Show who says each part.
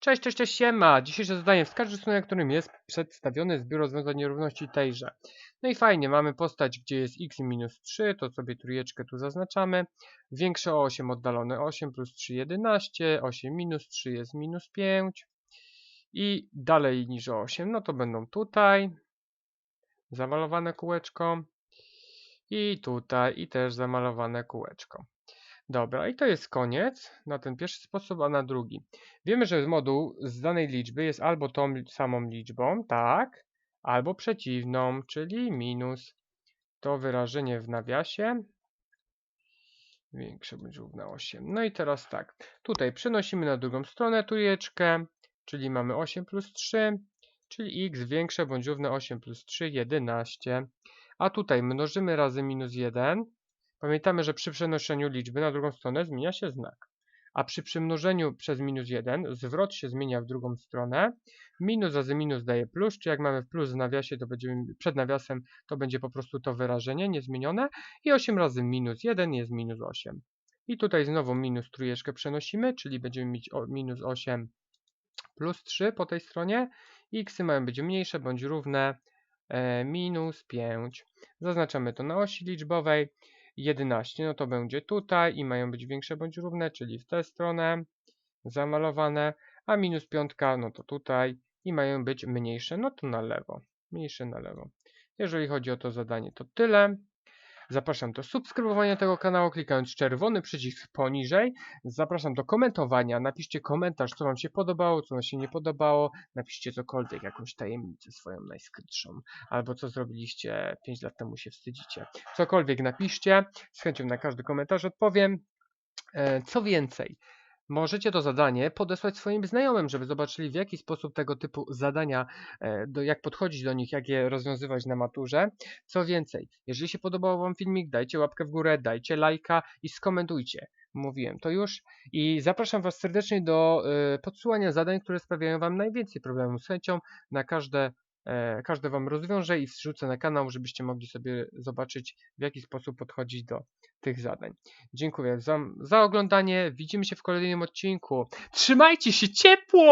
Speaker 1: Cześć, cześć, cześć, siema! Dzisiejsze zadanie wskaż rysunek, którym jest przedstawiony zbiór rozwiązań nierówności tejże. No i fajnie, mamy postać, gdzie jest x minus 3, to sobie trójeczkę tu zaznaczamy. Większe o 8, oddalone 8, plus 3, 11, 8 minus 3 jest minus 5. I dalej niż o 8, no to będą tutaj zamalowane kółeczko. I tutaj, i też zamalowane kółeczko. Dobra, i to jest koniec na ten pierwszy sposób, a na drugi. Wiemy, że moduł z danej liczby jest albo tą samą liczbą, tak, albo przeciwną, czyli minus. To wyrażenie w nawiasie większe bądź równe 8. No i teraz tak, tutaj przenosimy na drugą stronę trójeczkę, czyli mamy 8 plus 3, czyli x większe bądź równe 8 plus 3, 11. A tutaj mnożymy razy minus 1. Pamiętamy, że przy przenoszeniu liczby na drugą stronę zmienia się znak. A przy przymnożeniu przez minus 1 zwrot się zmienia w drugą stronę. Minus razy minus daje plus, czy jak mamy plus w nawiasie, to będziemy przed nawiasem, to będzie po prostu to wyrażenie niezmienione. I 8 razy minus 1 jest minus 8. I tutaj znowu minus trójeczkę przenosimy, czyli będziemy mieć o- minus 8 plus 3 po tej stronie. X mają być mniejsze bądź równe e, minus 5. Zaznaczamy to na osi liczbowej. 11, no to będzie tutaj i mają być większe bądź równe, czyli w tę stronę zamalowane, a minus 5, no to tutaj i mają być mniejsze, no to na lewo, mniejsze na lewo. Jeżeli chodzi o to zadanie, to tyle. Zapraszam do subskrybowania tego kanału, klikając czerwony przycisk poniżej. Zapraszam do komentowania. Napiszcie komentarz, co Wam się podobało, co Wam się nie podobało. Napiszcie cokolwiek, jakąś tajemnicę swoją najskrytszą. Albo co zrobiliście 5 lat temu się wstydzicie. Cokolwiek napiszcie. Z chęcią na każdy komentarz odpowiem. E, Co więcej, możecie to zadanie podesłać swoim znajomym, żeby zobaczyli w jaki sposób tego typu zadania, e, do, jak podchodzić do nich, jak je rozwiązywać na maturze. Co więcej, jeżeli się podobał Wam filmik, dajcie łapkę w górę, dajcie lajka i skomentujcie. Mówiłem to już i zapraszam Was serdecznie do e, podsyłania zadań, które sprawiają Wam najwięcej problemów z chęcią. Na każde, każde Wam rozwiążę i wrzucę na kanał, żebyście mogli sobie zobaczyć, w jaki sposób podchodzić do tych zadań. Dziękuję za, za oglądanie. Widzimy się w kolejnym odcinku. Trzymajcie się ciepło!